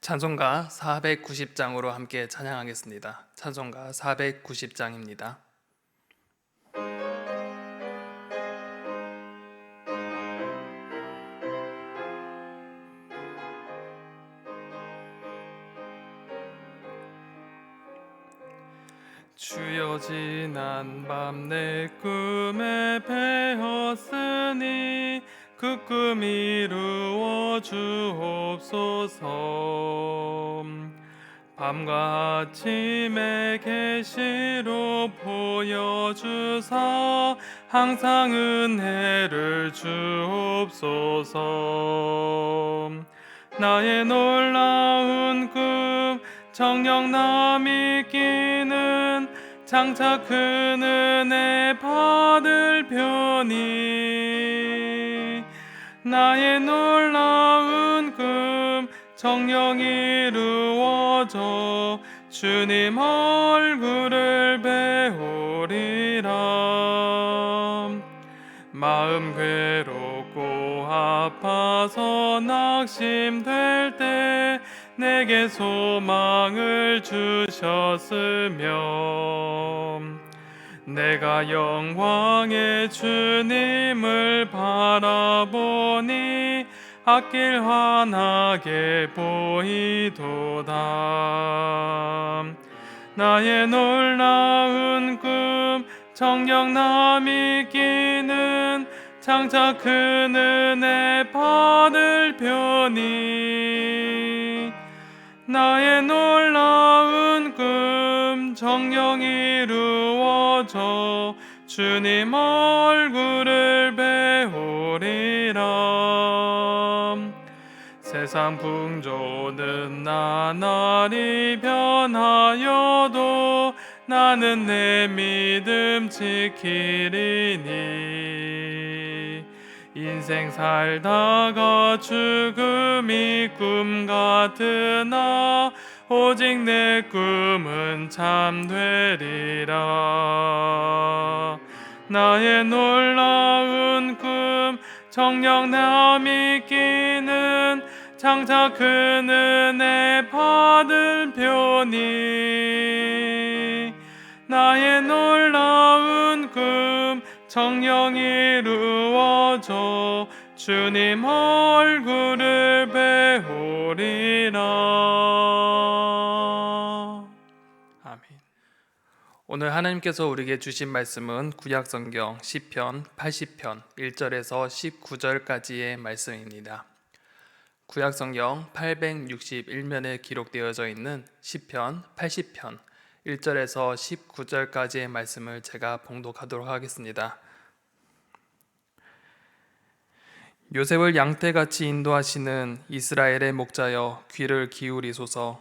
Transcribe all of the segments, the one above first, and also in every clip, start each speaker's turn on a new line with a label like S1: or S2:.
S1: 찬송가 490장으로 함께 찬양하겠습니다. 찬송가 490장입니다. 밤과 아침에 계시로 보여주사 항상 은혜를 주옵소서. 나의 놀라운 꿈 정녕 남이 끼는 장차 큰 은혜 받을 편이. 나의 놀라운 꿈 정녕 이루어져 주님 얼굴을 배우리라. 마음 괴롭고 아파서 낙심될 때 내게 소망을 주셨으며 내가 영광의 주님을 바라보니 앞길 환하게 보이도다. 나의 놀라운 꿈 정녕 남이 끼는 장차 큰 은혜 받을 편이 나의 놀라운 꿈 정녕 이루어져 주님 얼굴을 배우 세상 풍조는 나날이 변하여도 나는 내 믿음 지키리니. 인생 살다가 죽음이 꿈 같으나 오직 내 꿈은 참 되리라. 나의 놀라운 꿈 정녕 남이 끼는 장차 큰 은혜 받을 편이 나의 놀라운 꿈 정녕 이루어져 주님 얼굴을 배우리라 아멘 오늘 하나님께서 우리에게 주신 말씀은 구약성경 시편 80편 1절에서 19절까지의 말씀입니다. 구약 성경 861면에 기록되어져 있는 시편 80편 1절에서 19절까지의 말씀을 제가 봉독하도록 하겠습니다. 요셉을 양떼같이 인도하시는 이스라엘의 목자여 귀를 기울이소서.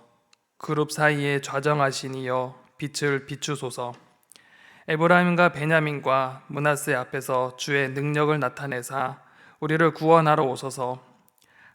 S1: 그룹 사이에 좌정하시니여 빛을 비추소서. 에브라임과 베냐민과 문하세 앞에서 주의 능력을 나타내사 우리를 구원하러 오소서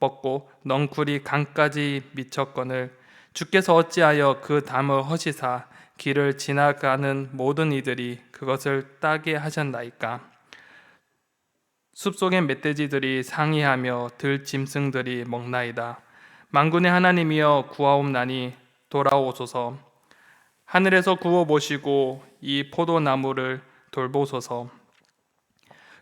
S1: 뻗고 넝쿨이 강까지 미쳤거늘 주께서 어찌하여 그 담을 허시사 길을 지나가는 모든 이들이 그것을 따게 하셨나이까? 숲속의 멧돼지들이 상의하며 들 짐승들이 먹나이다. 만군의 하나님이여 구하옵나니 돌아오소서. 하늘에서 구워 보시고 이 포도나무를 돌보소서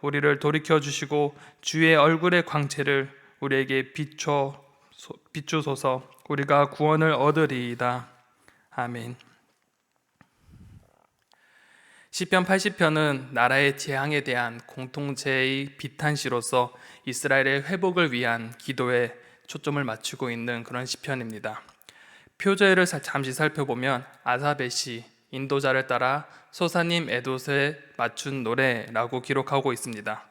S1: 우리를 돌이켜 주시고 주의 얼굴의 광채를 우리에게 비춰 비추소서 우리가 구원을 얻으리이다 아멘. 시편 80편은 나라의 재앙에 대한 공통체의 비탄시로서 이스라엘의 회복을 위한 기도에 초점을 맞추고 있는 그런 시편입니다. 표제를 사- 잠시 살펴보면 아사벳이 인도자를 따라 소사님 에돗에 맞춘 노래라고 기록하고 있습니다.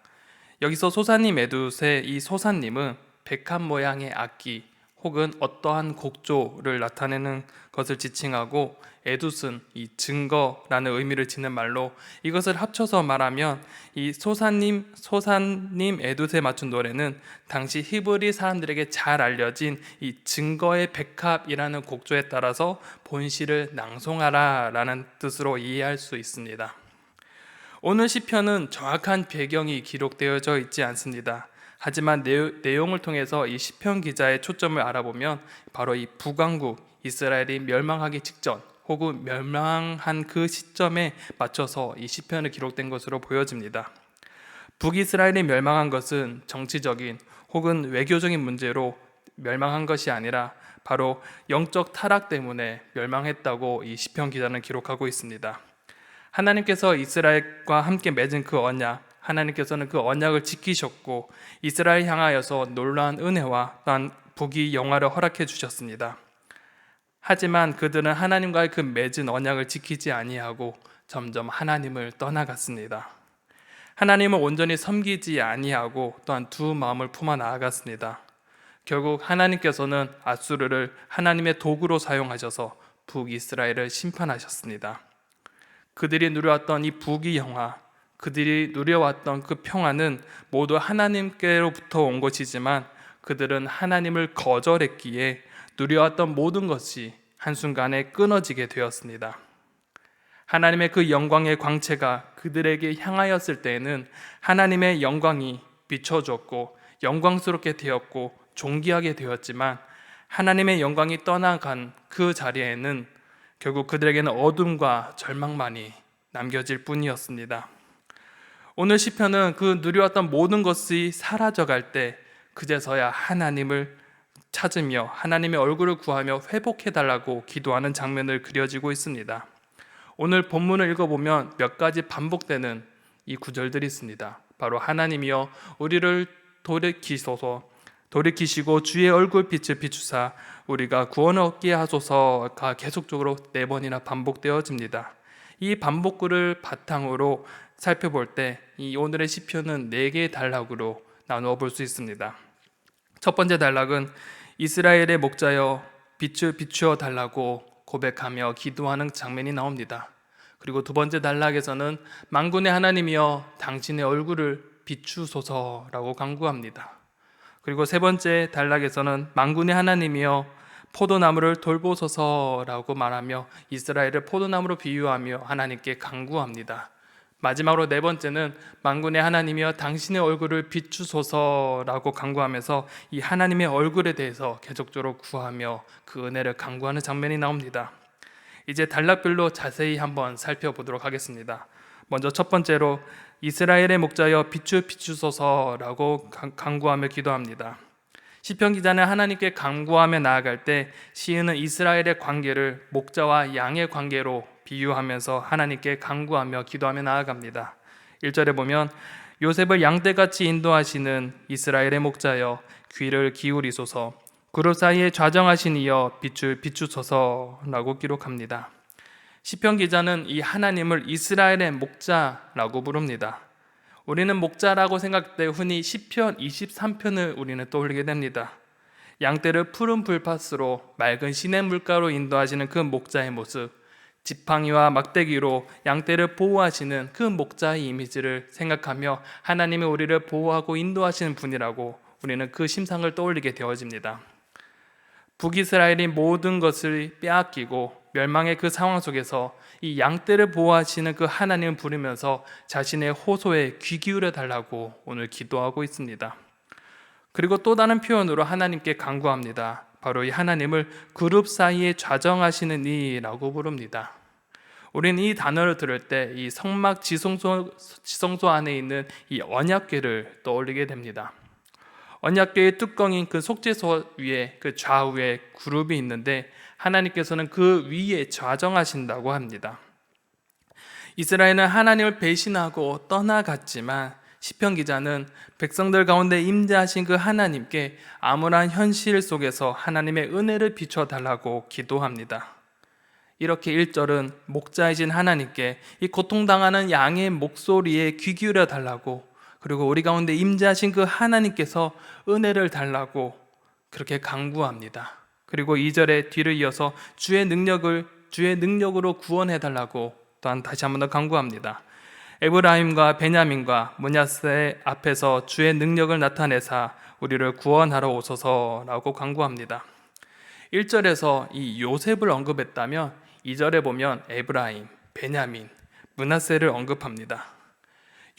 S1: 여기서 소사님 에돗의 이 소사님은 백합 모양의 악기 혹은 어떠한 곡조를 나타내는 것을 지칭하고 에두스는 이 증거라는 의미를 짓는 말로 이것을 합쳐서 말하면 이 소사님 소사님 에두스에 맞춘 노래는 당시 히브리 사람들에게 잘 알려진 이 증거의 백합이라는 곡조에 따라서 본시를 낭송하라라는 뜻으로 이해할 수 있습니다. 오늘 시편은 정확한 배경이 기록되어져 있지 않습니다. 하지만 내용- 내용을 통해서 이 시편 기자의 초점을 알아보면 바로 이 북왕국 이스라엘이 멸망하기 직전 혹은 멸망한 그 시점에 맞춰서 이 시편을 기록된 것으로 보여집니다. 북이스라엘이 멸망한 것은 정치적인 혹은 외교적인 문제로 멸망한 것이 아니라 바로 영적 타락 때문에 멸망했다고 이 시편 기자는 기록하고 있습니다. 하나님께서 이스라엘과 함께 맺은 그 언약, 하나님께서는 그 언약을 지키셨고 이스라엘 향하여서 놀라운 은혜와 또한 북이 영화를 허락해 주셨습니다. 하지만 그들은 하나님과의 그 맺은 언약을 지키지 아니하고 점점 하나님을 떠나갔습니다. 하나님을 온전히 섬기지 아니하고 또한 두 마음을 품어 나아갔습니다. 결국 하나님께서는 아수르를 하나님의 도구로 사용하셔서 북이스라엘을 심판하셨습니다. 그들이 누려왔던 이 북이 영화, 그들이 누려왔던 그 평화는 모두 하나님께로부터 온 것이지만 그들은 하나님을 거절했기에 누려왔던 모든 것이 한순간에 끊어지게 되었습니다. 하나님의 그 영광의 광채가 그들에게 향하였을 때에는 하나님의 영광이 비춰졌고 영광스럽게 되었고 존귀하게 되었지만 하나님의 영광이 떠나간 그 자리에는 결국 그들에게는 어둠과 절망만이 남겨질 뿐이었습니다. 오늘 시편은 그 누려왔던 모든 것이 사라져갈 때 그제서야 하나님을 찾으며 하나님의 얼굴을 구하며 회복해 달라고 기도하는 장면을 그려지고 있습니다. 오늘 본문을 읽어보면 몇 가지 반복되는 이 구절들이 있습니다. 바로 하나님이여 우리를 돌이키소서 돌이키시고 주의 얼굴 빛을 비추사 우리가 구원을 얻게 하소서가 계속적으로 네 번이나 반복되어집니다. 이 반복구를 바탕으로 살펴볼 때 이 오늘의 시편은 네 개의 단락으로 나누어 볼 수 있습니다. 첫 번째 단락은 이스라엘의 목자여 빛을 비추어 달라고 고백하며 기도하는 장면이 나옵니다. 그리고 두 번째 단락에서는 만군의 하나님이여 당신의 얼굴을 비추소서라고 간구합니다. 그리고 세 번째 단락에서는 만군의 하나님이여 포도나무를 돌보소서라고 말하며 이스라엘을 포도나무로 비유하며 하나님께 간구합니다. 마지막으로 네 번째는 만군의 하나님이여 당신의 얼굴을 비추소서라고 간구하면서 이 하나님의 얼굴에 대해서 계속적으로 구하며 그 은혜를 간구하는 장면이 나옵니다. 이제 단락별로 자세히 한번 살펴보도록 하겠습니다. 먼저 첫 번째로 이스라엘의 목자여 빛을 비추소서라고 간- 간구하며 기도합니다. 시편 기자는 하나님께 간구하며 나아갈 때 시인은 이스라엘의 관계를 목자와 양의 관계로 비유하면서 하나님께 간구하며 기도하며 나아갑니다. 1절에 보면 요셉을 양떼같이 인도하시는 이스라엘의 목자여 귀를 기울이소서 그룹 사이에 좌정하신 이여 빛을 비추소서라고 기록합니다. 시편 기자는 이 하나님을 이스라엘의 목자라고 부릅니다. 우리는 목자라고 생각할 때 흔히 시편 23편을 우리는 떠올리게 됩니다. 양떼를 푸른 불밭으로 맑은 시냇 물가로 인도하시는 그 목자의 모습, 지팡이와 막대기로 양떼를 보호하시는 그 목자의 이미지를 생각하며 하나님이 우리를 보호하고 인도하시는 분이라고 우리는 그 심상을 떠올리게 되어집니다. 북이스라엘이 모든 것을 빼앗기고 멸망의 그 상황 속에서 이 양떼를 보호하시는 그 하나님을 부르면서 자신의 호소에 귀 기울여 달라고 오늘 기도하고 있습니다. 그리고 또 다른 표현으로 하나님께 간구합니다. 바로 이 하나님을 그룹 사이에 좌정하시는 이라고 부릅니다. 우리는 이 단어를 들을 때 이 성막 지성소, 지성소 안에 있는 이 언약궤를 떠올리게 됩니다. 언약궤의 뚜껑인 그 속죄소 위에 그 좌우에 그룹이 있는데 하나님께서는 그 위에 좌정하신다고 합니다. 이스라엘은 하나님을 배신하고 떠나갔지만 시편 기자는 백성들 가운데 임재하신 그 하나님께 암울한 현실 속에서 하나님의 은혜를 비춰 달라고 기도합니다. 이렇게 1절은 목자이신 하나님께 이 고통당하는 양의 목소리에 귀 기울여 달라고 그리고 우리 가운데 임재하신 그 하나님께서 은혜를 달라고 그렇게 강구합니다. 그리고 2절에 뒤를 이어서 주의 능력을 주의 능력으로 구원해 달라고 또한 다시 한 번 더 강구합니다. 에브라임과 베냐민과 문야세 앞에서 주의 능력을 나타내사 우리를 구원하러 오소서라고 강구합니다. 1절에서 이 요셉을 언급했다면 2절에 보면 에브라임, 베냐민, 문하세를 언급합니다.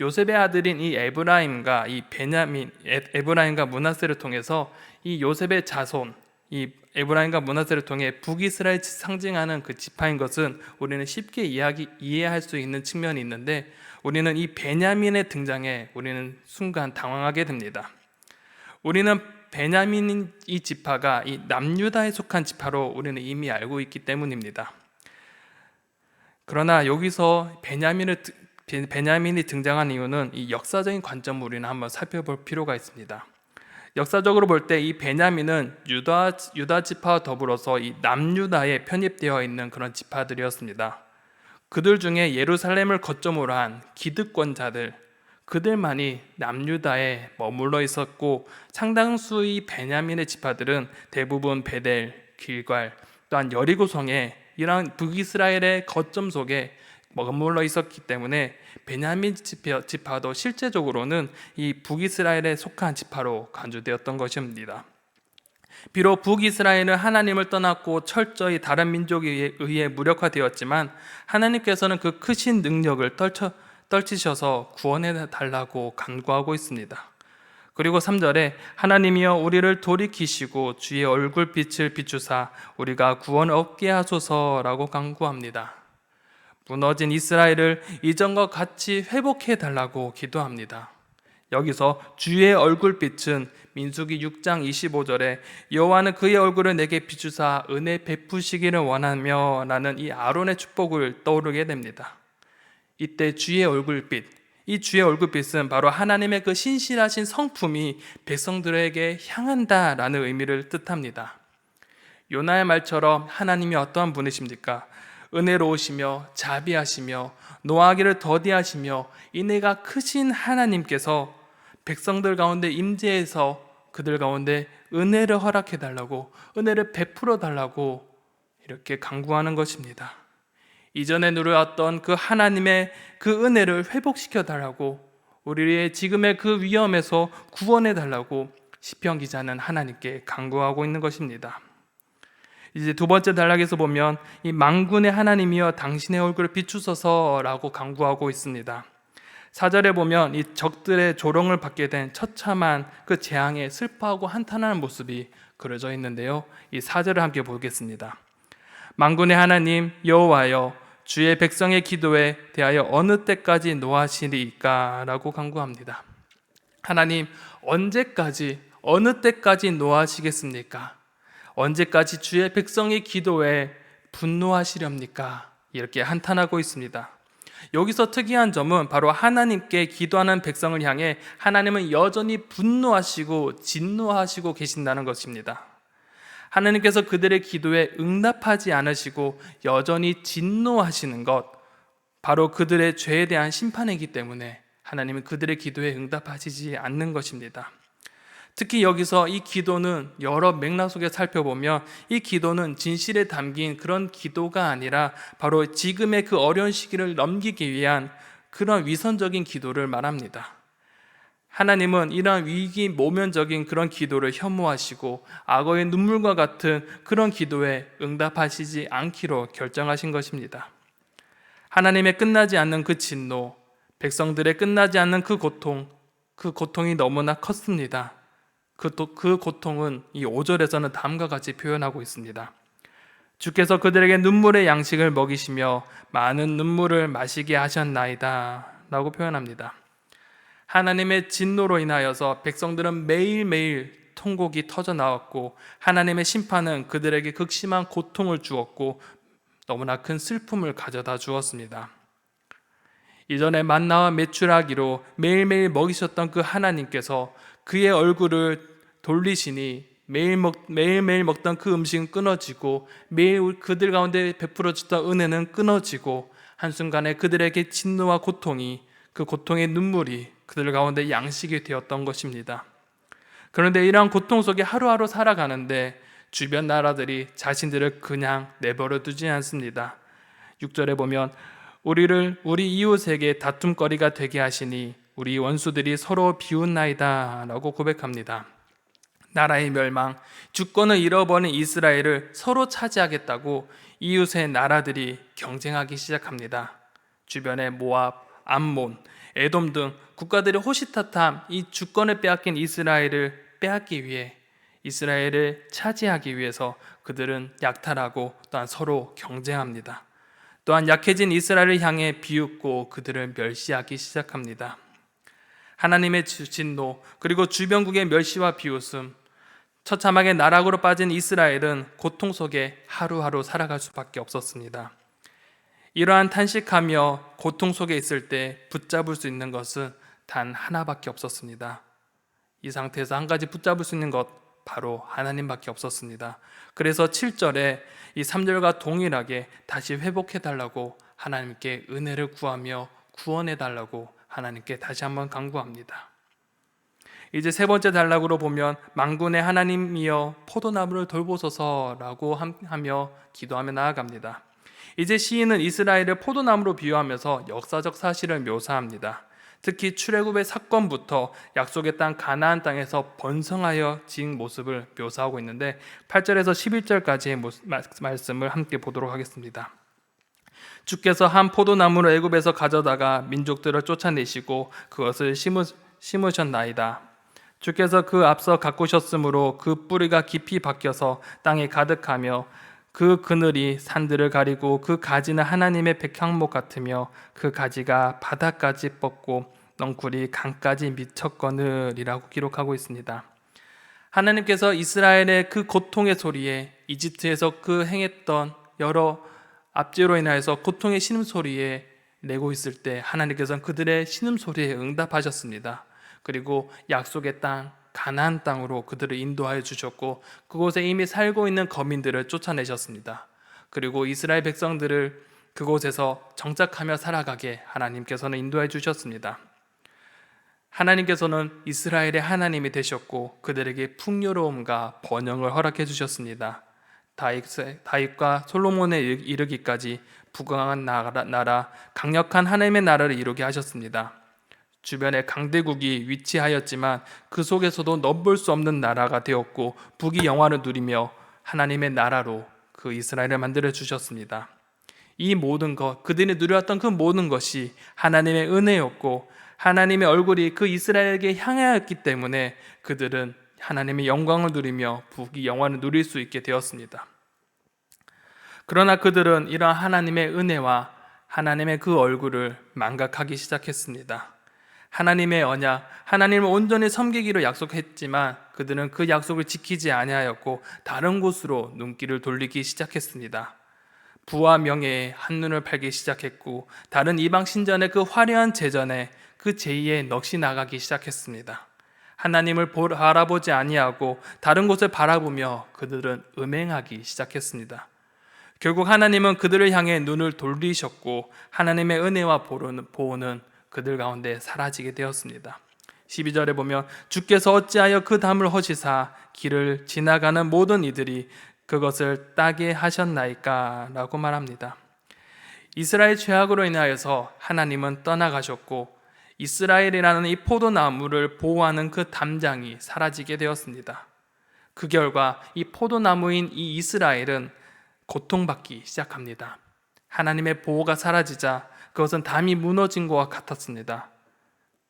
S1: 요셉의 아들인 이 에브라임과 이 베냐민, 에- 에브라임과 문하세를 통해서 이 요셉의 자손, 이 에브라임과 문하세를 통해 북이스라엘 상징하는 그 지파인 것은 우리는 쉽게 이해하기, 이해할 수 있는 측면이 있는데 우리는 이 베냐민의 등장에 우리는 순간 당황하게 됩니다. 우리는 베냐민 이 지파가 이 남유다에 속한 지파로 우리는 이미 알고 있기 때문입니다. 그러나 여기서 베냐민을 베- 베냐민이 등장한 이유는 이 역사적인 관점으로 우리는 한번 살펴볼 필요가 있습니다. 역사적으로 볼 때 이 베냐민은 유다 유다 지파와 더불어서 이 남유다에 편입되어 있는 그런 지파들이었습니다. 그들 중에 예루살렘을 거점으로 한 기득권자들 그들만이 남유다에 머물러 있었고 상당수의 베냐민의 지파들은 대부분 베델, 길갈, 또한 여리고성에 이러한 북이스라엘의 거점 속에 머물러 있었기 때문에 베냐민 지파- 지파도 실제적으로는 이 북이스라엘에 속한 지파로 간주되었던 것입니다. 비록 북이스라엘은 하나님을 떠났고 철저히 다른 민족에 의해- 무력화되었지만 하나님께서는 그 크신 능력을 떨쳐, 떨치셔서 구원해 달라고 간구하고 있습니다. 그리고 3절에 하나님이여 우리를 돌이키시고 주의 얼굴 빛을 비추사 우리가 구원 얻게 하소서라고 간구합니다. 무너진 이스라엘을 이전과 같이 회복해 달라고 기도합니다. 여기서 주의 얼굴빛은 민수기 6장 25절에 여호와는 그의 얼굴을 내게 비추사 은혜 베푸시기를 원하며 라는 이 아론의 축복을 떠오르게 됩니다. 이때 주의 얼굴빛, 이 주의 얼굴빛은 바로 하나님의 그 신실하신 성품이 백성들에게 향한다라는 의미를 뜻합니다. 요나의 말처럼 하나님이 어떠한 분이십니까? 은혜로우시며 자비하시며 노하기를 더디하시며 인애가 크신 하나님께서 백성들 가운데 임재해서 그들 가운데 은혜를 허락해 달라고 은혜를 베풀어 달라고 이렇게 강구하는 것입니다. 이전에 누려왔던 그 하나님의 그 은혜를 회복시켜 달라고 우리의 지금의 그 위험에서 구원해 달라고 시편 기자는 하나님께 강구하고 있는 것입니다. 이제 두 번째 단락에서 보면 이 망군의 하나님이여 당신의 얼굴을 비추소서라고 강구하고 있습니다. 사절에 보면 이 적들의 조롱을 받게 된 처참한 그 재앙에 슬퍼하고 한탄하는 모습이 그려져 있는데요. 이 사절을 함께 보겠습니다. 망군의 하나님 여호와여 주의 백성의 기도에 대하여 어느 때까지 노하시리까라고 간구합니다. 하나님 언제까지 어느 때까지 노하시겠습니까? 언제까지 주의 백성의 기도에 분노하시렵니까? 이렇게 한탄하고 있습니다. 여기서 특이한 점은 바로 하나님께 기도하는 백성을 향해 하나님은 여전히 분노하시고 진노하시고 계신다는 것입니다. 하나님께서 그들의 기도에 응답하지 않으시고 여전히 진노하시는 것, 바로 그들의 죄에 대한 심판이기 때문에 하나님은 그들의 기도에 응답하시지 않는 것입니다. 특히 여기서 이 기도는 여러 맥락 속에 살펴보면 이 기도는 진실에 담긴 그런 기도가 아니라 바로 지금의 그 어려운 시기를 넘기기 위한 그런 위선적인 기도를 말합니다. 하나님은 이러한 위기 모면적인 그런 기도를 혐오하시고 악어의 눈물과 같은 그런 기도에 응답하시지 않기로 결정하신 것입니다. 하나님의 끝나지 않는 그 진노, 백성들의 끝나지 않는 그 고통, 그 고통이 너무나 컸습니다. 그, 또- 그 고통은 이 5절에서는 다음과 같이 표현하고 있습니다. 주께서 그들에게 눈물의 양식을 먹이시며 많은 눈물을 마시게 하셨나이다. 라고 표현합니다. 하나님의 진노로 인하여서 백성들은 매일매일 통곡이 터져 나왔고 하나님의 심판은 그들에게 극심한 고통을 주었고 너무나 큰 슬픔을 가져다 주었습니다. 이전에 만나와 메추라기로 매일매일 먹이셨던 그 하나님께서 그의 얼굴을 돌리시니 매일 먹, 매일매일 먹던 그 음식은 끊어지고 매일 그들 가운데 베풀어 주던 은혜는 끊어지고 한순간에 그들에게 진노와 고통이 그 고통의 눈물이 그들 가운데 양식이 되었던 것입니다. 그런데 이러한 고통 속에 하루하루 살아가는데 주변 나라들이 자신들을 그냥 내버려 두지 않습니다. 6절에 보면 우리를 우리 이웃에게 다툼거리가 되게 하시니 우리 원수들이 서로 비웃나이다라고 고백합니다. 나라의 멸망, 주권을 잃어버린 이스라엘을 서로 차지하겠다고 이웃의 나라들이 경쟁하기 시작합니다. 주변의 모압, 암몬, 에돔 등 국가들의 호시타탐 이 주권을 빼앗긴 이스라엘을 빼앗기 위해 이스라엘을 차지하기 위해서 그들은 약탈하고 또한 서로 경쟁합니다. 또한 약해진 이스라엘을 향해 비웃고 그들을 멸시하기 시작합니다. 하나님의 주- 진노 그리고 주변국의 멸시와 비웃음 처참하게 나락으로 빠진 이스라엘은 고통 속에 하루하루 살아갈 수밖에 없었습니다. 이러한 탄식하며 고통 속에 있을 때 붙잡을 수 있는 것은 단 하나밖에 없었습니다. 이 상태에서 한 가지 붙잡을 수 있는 것 바로 하나님밖에 없었습니다. 그래서 7절에 이 3절과 동일하게 다시 회복해 달라고 하나님께 은혜를 구하며 구원해 달라고 하나님께 다시 한번 간구합니다. 이제 세 번째 단락으로 보면 망군의 하나님이여 포도나무를 돌보소서라고 함- 하며 기도하며 나아갑니다. 이제 시인은 이스라엘을 포도나무로 비유하면서 역사적 사실을 묘사합니다. 특히 출애굽의 사건부터 약속의 땅 가나안 땅에서 번성하여 진 모습을 묘사하고 있는데 8절에서 11절까지의 말씀을 함께 보도록 하겠습니다. 주께서 한 포도나무를 애굽에서 가져다가 민족들을 쫓아내시고 그것을 심으, 심으 셨나이다. 주께서 그 앞서 가꾸셨으므로 그 뿌리가 깊이 박혀서 땅에 가득하며 그 그늘이 산들을 가리고 그 가지는 하나님의 백향목 같으며 그 가지가 바다까지 뻗고 넝쿨이 강까지 미쳤거늘이라고 기록하고 있습니다. 하나님께서 이스라엘의 그 고통의 소리에 이집트에서 그 행했던 여러 압제로 인하여서 고통의 신음소리에 내고 있을 때 하나님께서는 그들의 신음소리에 응답하셨습니다. 그리고 약속의 땅 가나안 땅으로 그들을 인도하여 주셨고 그곳에 이미 살고 있는 거민들을 쫓아내셨습니다. 그리고 이스라엘 백성들을 그곳에서 정착하며 살아가게 하나님께서는 인도해 주셨습니다. 하나님께서는 이스라엘의 하나님이 되셨고 그들에게 풍요로움과 번영을 허락해 주셨습니다. 다윗, 다윗 과 솔로몬에 이르기까지 부강한 나라, 나라, 강력한 하나님의 나라를 이루게 하셨습니다. 주변에 강대국이 위치하였지만 그 속에서도 넘볼 수 없는 나라가 되었고 북이 영화를 누리며 하나님의 나라로 그 이스라엘을 만들어 주셨습니다. 이 모든 것, 그들이 누려왔던 그 모든 것이 하나님의 은혜였고 하나님의 얼굴이 그 이스라엘에게 향하였기 때문에 그들은 하나님의 영광을 누리며 북이 영화를 누릴 수 있게 되었습니다. 그러나 그들은 이러한 하나님의 은혜와 하나님의 그 얼굴을 망각하기 시작했습니다. 하나님의 언약, 하나님을 온전히 섬기기로 약속했지만 그들은 그 약속을 지키지 아니하였고 다른 곳으로 눈길을 돌리기 시작했습니다. 부와 명예에 한눈을 팔기 시작했고 다른 이방 신전의 그 화려한 제전에 그 제의에 넋이 나가기 시작했습니다. 하나님을 바라보지 아니하고 다른 곳을 바라보며 그들은 음행하기 시작했습니다. 결국 하나님은 그들을 향해 눈을 돌리셨고 하나님의 은혜와 보호는 그들 가운데 사라지게 되었습니다. 12절에 보면 주께서 어찌하여 그 담을 허시사 길을 지나가는 모든 이들이 그것을 따게 하셨나이까 라고 말합니다. 이스라엘 죄악으로 인하여서 하나님은 떠나가셨고 이스라엘이라는 이 포도나무를 보호하는 그 담장이 사라지게 되었습니다. 그 결과 이 포도나무인 이 이스라엘은 고통받기 시작합니다. 하나님의 보호가 사라지자 그것은 담이 무너진 것과 같았습니다.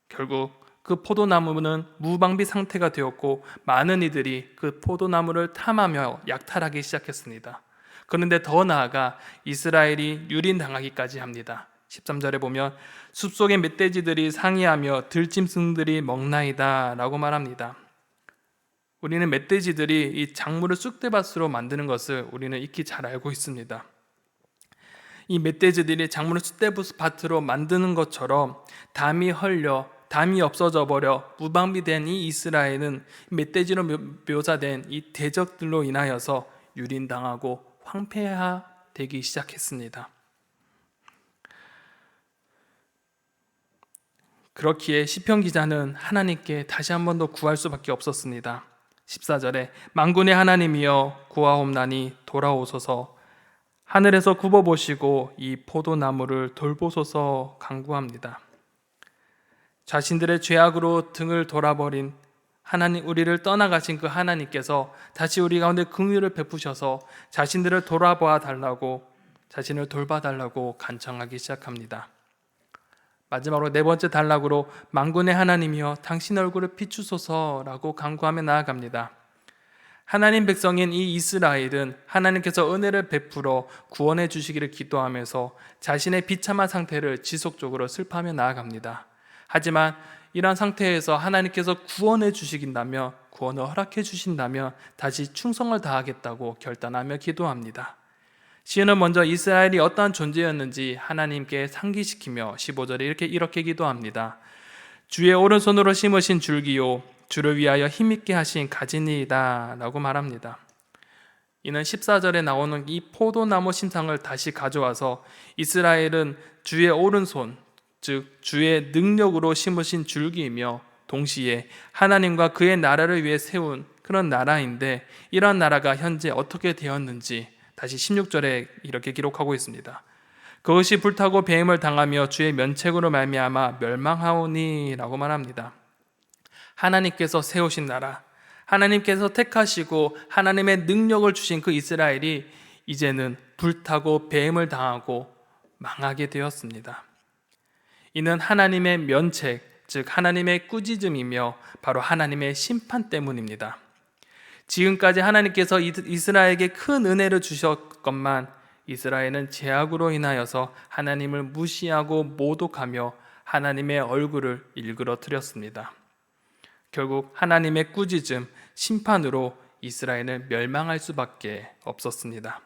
S1: 결국 그 포도나무는 무방비 상태가 되었고 많은 이들이 그 포도나무를 탐하며 약탈하기 시작했습니다. 그런데 더 나아가 이스라엘이 유린당하기까지 합니다. 13절에 보면 숲속의 멧돼지들이 상의하며 들짐승들이 먹나이다 라고 말합니다. 우리는 멧돼지들이 이 작물을 쑥대밭으로 만드는 것을 우리는 익히 잘 알고 있습니다. 이 멧돼지들이 작물을 쑥대밭으로 만드는 것처럼 담이 헐려 담이 없어져 버려 무방비된 이 이스라엘은 멧돼지로 묘사된 이 대적들로 인하여서 유린당하고 황폐화되기 시작했습니다. 그렇기에 시편 기자는 하나님께 다시 한 번 더 구할 수밖에 없었습니다. 14절에 만군의 하나님이여 구하옵나니 돌아오소서 하늘에서 굽어 보시고 이 포도나무를 돌보소서 간구합니다. 자신들의 죄악으로 등을 돌아버린 하나님 우리를 떠나가신 그 하나님께서 다시 우리 가운데 긍휼을 베푸셔서 자신들을 돌아봐 달라고 자신을 돌봐 달라고 간청하기 시작합니다. 마지막으로 네 번째 단락으로 만군의 하나님이여 당신 얼굴을 비추소서라고 간구하며 나아갑니다. 하나님 백성인 이 이스라엘은 하나님께서 은혜를 베풀어 구원해 주시기를 기도하면서 자신의 비참한 상태를 지속적으로 슬퍼하며 나아갑니다. 하지만 이러한 상태에서 하나님께서 구원해 주시긴다며 구원을 허락해 주신다면 다시 충성을 다하겠다고 결단하며 기도합니다. 시인은 먼저 이스라엘이 어떠한 존재였는지 하나님께 상기시키며 15절에 이렇게 이렇게 기도합니다. 주의 오른손으로 심으신 줄기요 주를 위하여 힘있게 하신 가지니이다라고 말합니다. 이는 14절에 나오는 이 포도나무 심상을 다시 가져와서 이스라엘은 주의 오른손 즉 주의 능력으로 심으신 줄기이며 동시에 하나님과 그의 나라를 위해 세운 그런 나라인데 이러한 나라가 현재 어떻게 되었는지 다시 16절에 이렇게 기록하고 있습니다. 그것이 불타고 배임을 당하며 주의 면책으로 말미암아 멸망하오니라고 말합니다. 하나님께서 세우신 나라, 하나님께서 택하시고 하나님의 능력을 주신 그 이스라엘이 이제는 불타고 배임을 당하고 망하게 되었습니다. 이는 하나님의 면책, 즉 하나님의 꾸짖음이며 바로 하나님의 심판 때문입니다. 지금까지 하나님께서 이스라엘에게 큰 은혜를 주셨건만 이스라엘은 죄악으로 인하여서 하나님을 무시하고 모독하며 하나님의 얼굴을 일그러뜨렸습니다. 결국 하나님의 꾸짖음, 심판으로 이스라엘은 멸망할 수밖에 없었습니다.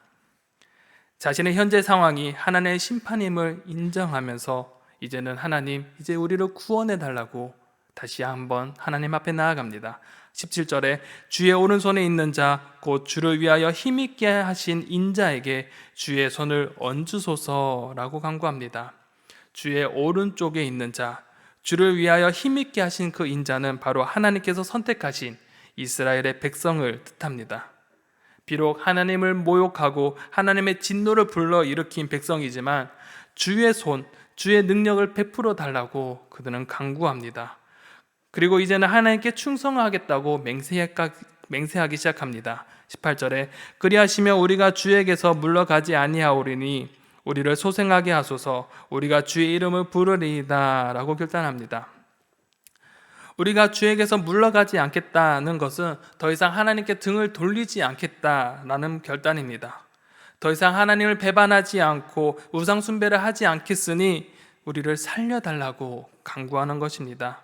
S1: 자신의 현재 상황이 하나님의 심판임을 인정하면서 이제는 하나님, 이제 우리를 구원해 달라고 다시 한번 하나님 앞에 나아갑니다. 17절에 주의 오른손에 있는 자, 곧 주를 위하여 힘있게 하신 인자에게 주의 손을 얹으소서라고 간구합니다. 주의 오른쪽에 있는 자, 주를 위하여 힘있게 하신 그 인자는 바로 하나님께서 선택하신 이스라엘의 백성을 뜻합니다. 비록 하나님을 모욕하고 하나님의 진노를 불러 일으킨 백성이지만 주의 손, 주의 능력을 베풀어 달라고 그들은 강구합니다. 그리고 이제는 하나님께 충성하겠다고 맹세하기 시작합니다. 18절에 그리하시며 우리가 주에게서 물러가지 아니하오리니 우리를 소생하게 하소서 우리가 주의 이름을 부르리이다라고 결단합니다. 우리가 주에게서 물러가지 않겠다는 것은 더 이상 하나님께 등을 돌리지 않겠다라는 결단입니다. 더 이상 하나님을 배반하지 않고 우상 숭배를 하지 않겠으니 우리를 살려달라고 강구하는 것입니다.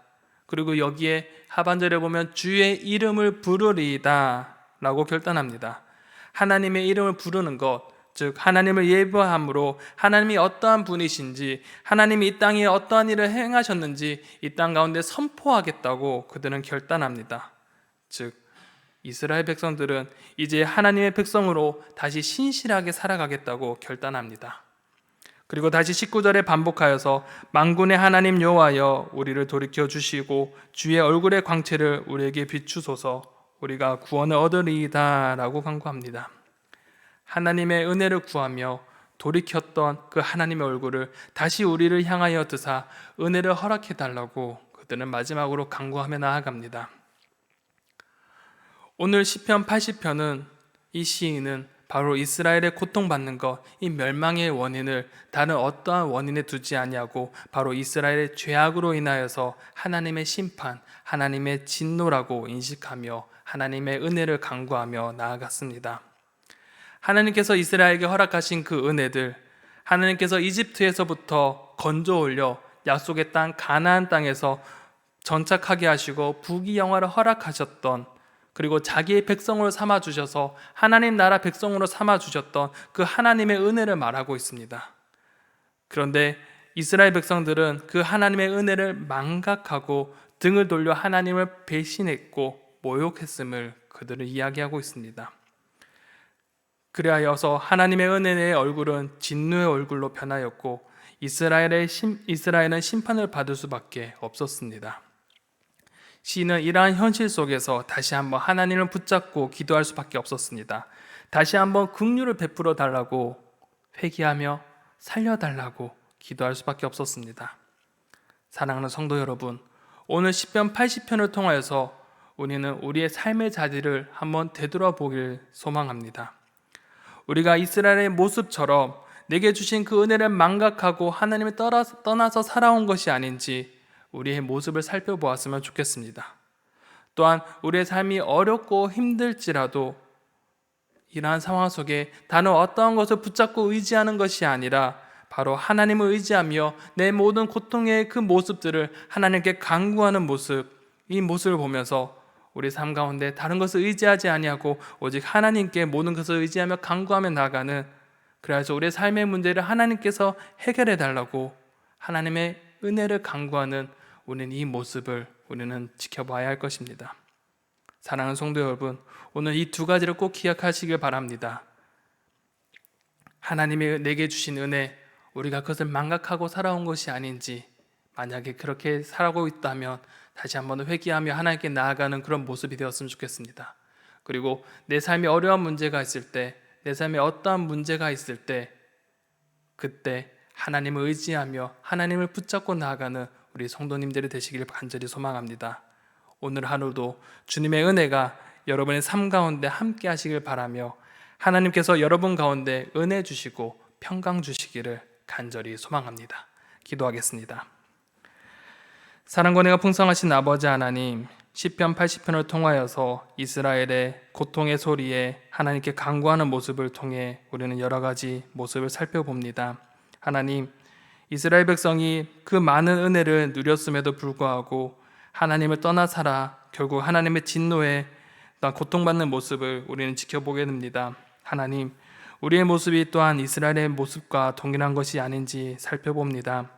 S1: 그리고 여기에 하반절에 보면 주의 이름을 부르리이다라고 결단합니다. 하나님의 이름을 부르는 것, 즉 하나님을 예배함으로 하나님이 어떠한 분이신지, 하나님이 이 땅에 어떠한 일을 행하셨는지 이 땅 가운데 선포하겠다고 그들은 결단합니다. 즉 이스라엘 백성들은 이제 하나님의 백성으로 다시 신실하게 살아가겠다고 결단합니다. 그리고 다시 19절에 반복하여서 만군의 하나님 여호와여 우리를 돌이켜 주시고 주의 얼굴의 광채를 우리에게 비추소서 우리가 구원을 얻으리이다라고 간구합니다. 하나님의 은혜를 구하며 돌이켰던 그 하나님의 얼굴을 다시 우리를 향하여 드사 은혜를 허락해 달라고 그들은 마지막으로 간구하며 나아갑니다. 오늘 시편 80편은 이 시인은 바로 이스라엘의 고통받는 것, 이 멸망의 원인을 다른 어떠한 원인에 두지 아니하고 바로 이스라엘의 죄악으로 인하여서 하나님의 심판, 하나님의 진노라고 인식하며 하나님의 은혜를 간구하며 나아갔습니다. 하나님께서 이스라엘에게 허락하신 그 은혜들, 하나님께서 이집트에서부터 건져 올려 약속의 땅 가나안 땅에서 정착하게 하시고 부귀 영화를 허락하셨던 그리고 자기의 백성으로 삼아 주셔서 하나님 나라 백성으로 삼아 주셨던 그 하나님의 은혜를 말하고 있습니다. 그런데 이스라엘 백성들은 그 하나님의 은혜를 망각하고 등을 돌려 하나님을 배신했고 모욕했음을 그들은 이야기하고 있습니다. 그리하여서 하나님의 은혜의 얼굴은 진노의 얼굴로 변하였고 이스라엘의 심, 이스라엘은 심판을 받을 수밖에 없었습니다. 시인은 이러한 현실 속에서 다시 한번 하나님을 붙잡고 기도할 수밖에 없었습니다. 다시 한번 긍휼을 베풀어 달라고 회개하며 살려 달라고 기도할 수밖에 없었습니다. 사랑하는 성도 여러분, 오늘 10편 80편을 통하여서 우리는 우리의 삶의 자리를 한번 되돌아보길 소망합니다. 우리가 이스라엘의 모습처럼 내게 주신 그 은혜를 망각하고 하나님을 떠나서 살아온 것이 아닌지 우리의 모습을 살펴보았으면 좋겠습니다. 또한 우리의 삶이 어렵고 힘들지라도 이러한 상황 속에 다른 어떠한 것을 붙잡고 의지하는 것이 아니라 바로 하나님을 의지하며 내 모든 고통의 그 모습들을 하나님께 간구하는 모습, 이 모습을 보면서 우리 삶 가운데 다른 것을 의지하지 아니하고 오직 하나님께 모든 것을 의지하며 간구하며 나가는 그래서 우리의 삶의 문제를 하나님께서 해결해 달라고 하나님의 은혜를 간구하는 우리는 이 모습을 우리는 지켜봐야 할 것입니다. 사랑하는 성도 여러분, 오늘 이 두 가지를 꼭 기억하시길 바랍니다. 하나님이 내게 주신 은혜, 우리가 그것을 망각하고 살아온 것이 아닌지, 만약에 그렇게 살아고 있다면 다시 한번 회개하며 하나님께 나아가는 그런 모습이 되었으면 좋겠습니다. 그리고 내 삶에 어려운 문제가 있을 때, 내 삶에 어떠한 문제가 있을 때, 그때 하나님을 의지하며 하나님을 붙잡고 나아가는 우리 성도님들이 되시기를 간절히 소망합니다. 오늘 하루도 주님의 은혜가 여러분의 삶 가운데 함께 하시길 바라며 하나님께서 여러분 가운데 은혜 주시고 평강 주시기를 간절히 소망합니다. 기도하겠습니다. 사랑과 내가 풍성하신 아버지 하나님, 시편 80편을 통하여서 이스라엘의 고통의 소리에 하나님께 간구하는 모습을 통해 우리는 여러 가지 모습을 살펴봅니다. 하나님, 이스라엘 백성이 그 많은 은혜를 누렸음에도 불구하고 하나님을 떠나 살아 결국 하나님의 진노에 고통받는 모습을 우리는 지켜보게 됩니다. 하나님, 우리의 모습이 또한 이스라엘의 모습과 동일한 것이 아닌지 살펴봅니다.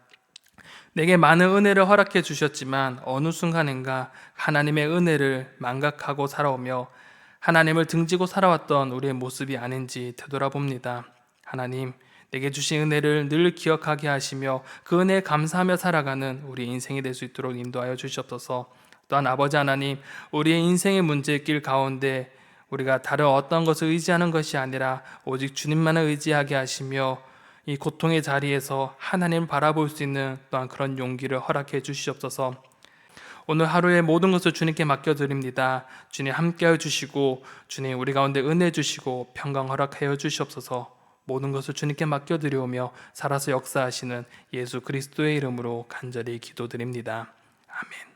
S1: 내게 많은 은혜를 허락해 주셨지만 어느 순간인가 하나님의 은혜를 망각하고 살아오며 하나님을 등지고 살아왔던 우리의 모습이 아닌지 되돌아봅니다. 하나님, 내게 주신 은혜를 늘 기억하게 하시며 그 은혜에 감사하며 살아가는 우리 인생이 될 수 있도록 인도하여 주시옵소서. 또한 아버지 하나님, 우리의 인생의 문제길 가운데 우리가 다른 어떤 것을 의지하는 것이 아니라 오직 주님만을 의지하게 하시며 이 고통의 자리에서 하나님을 바라볼 수 있는 또한 그런 용기를 허락해 주시옵소서. 오늘 하루의 모든 것을 주님께 맡겨드립니다. 주님 함께하여 주시고 주님 우리 가운데 은혜 주시고 평강 허락하여 주시옵소서. 모든 것을 주님께 맡겨드리오며 살아서 역사하시는 예수 그리스도의 이름으로 간절히 기도드립니다. 아멘.